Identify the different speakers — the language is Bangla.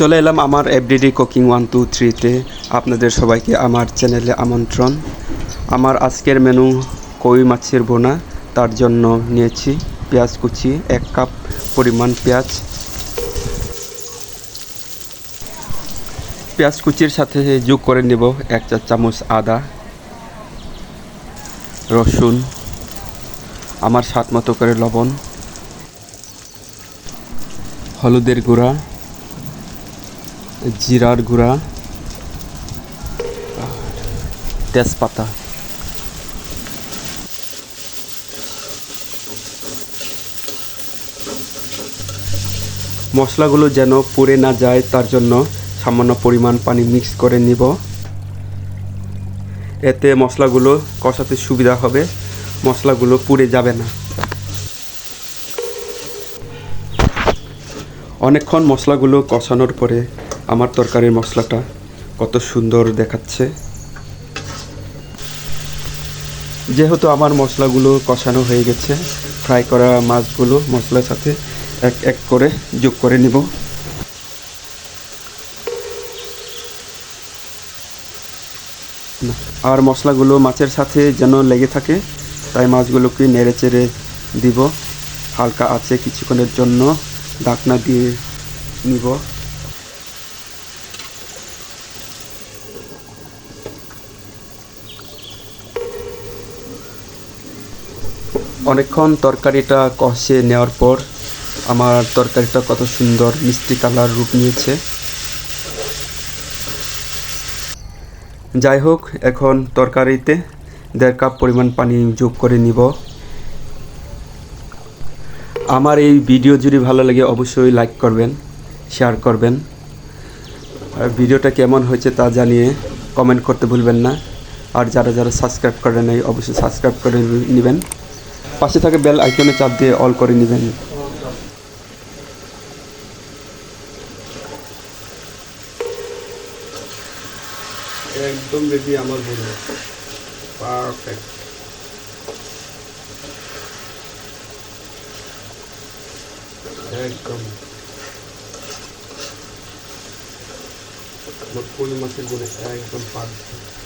Speaker 1: চলে এলাম আমার এভরিডে কুকিং ওয়ান টু থ্রিতে আপনাদের সবাইকে আমার চ্যানেলে আমন্ত্রণ। আমার আজকের মেনু কই মাছের বোনা তার জন্য নিয়েছি পেঁয়াজ কুচি, এক কাপ পরিমাণ পেঁয়াজ। পেঁয়াজ কুচির সাথে যোগ করে নেব এক চা চামচ আদা, রসুন, আমার স্বাদ মতো করে লবণ, হলুদের গুঁড়া জিরার গুঁড়া তেজপাতা। মশলাগুলো যেন পুড়ে না যায়, তার জন্য সামান্য পরিমাণ পানি মিক্স করে নিব। এতে মশলাগুলো কষাতে সুবিধা হবে। মশলাগুলো পুড়ে যাবে না। অনেকক্ষণ মশলাগুলো কষানোর পরে আমার তরকারির মশলাটা কত সুন্দর দেখাচ্ছে। যেহেতু আমার মশলাগুলো কষানো হয়ে গেছে, ফ্রাই করা মাছগুলো মশলার সাথে এক এক করে যোগ করে নিব। আর মশলাগুলো মাছের সাথে যেন লেগে থাকে, তাই মাছগুলোকে নেড়ে চেড়ে দিব। হালকা আছে কিছুক্ষণের জন্য ঢাকনা দিয়ে নিব। অনেকক্ষণ তরকারিটা কষে নেওয়ার পর আমার তরকারিটা কত সুন্দর মিষ্টি কালার রূপ নিয়েছে। যাই হোক, এখন তরকারিতে দেড় কাপ পরিমাণ পানি যোগ করে নিব। আমার এই ভিডিও যদি ভালো লাগে, অবশ্যই লাইক করবেন, শেয়ার করবেন। আর ভিডিওটা কেমন হয়েছে তা জানিয়ে কমেন্ট করতে ভুলবেন না। আর যারা যারা সাবস্ক্রাইব করেন অবশ্যই সাবস্ক্রাইব করে নেবেন। পাশে থাকে বেল আইকনে চাপ দিয়ে অল করে নেবেন। একদম রেডি আমার বলে পারফেক্ট একদম। আমার কোন গুণে একদম পারফেক্ট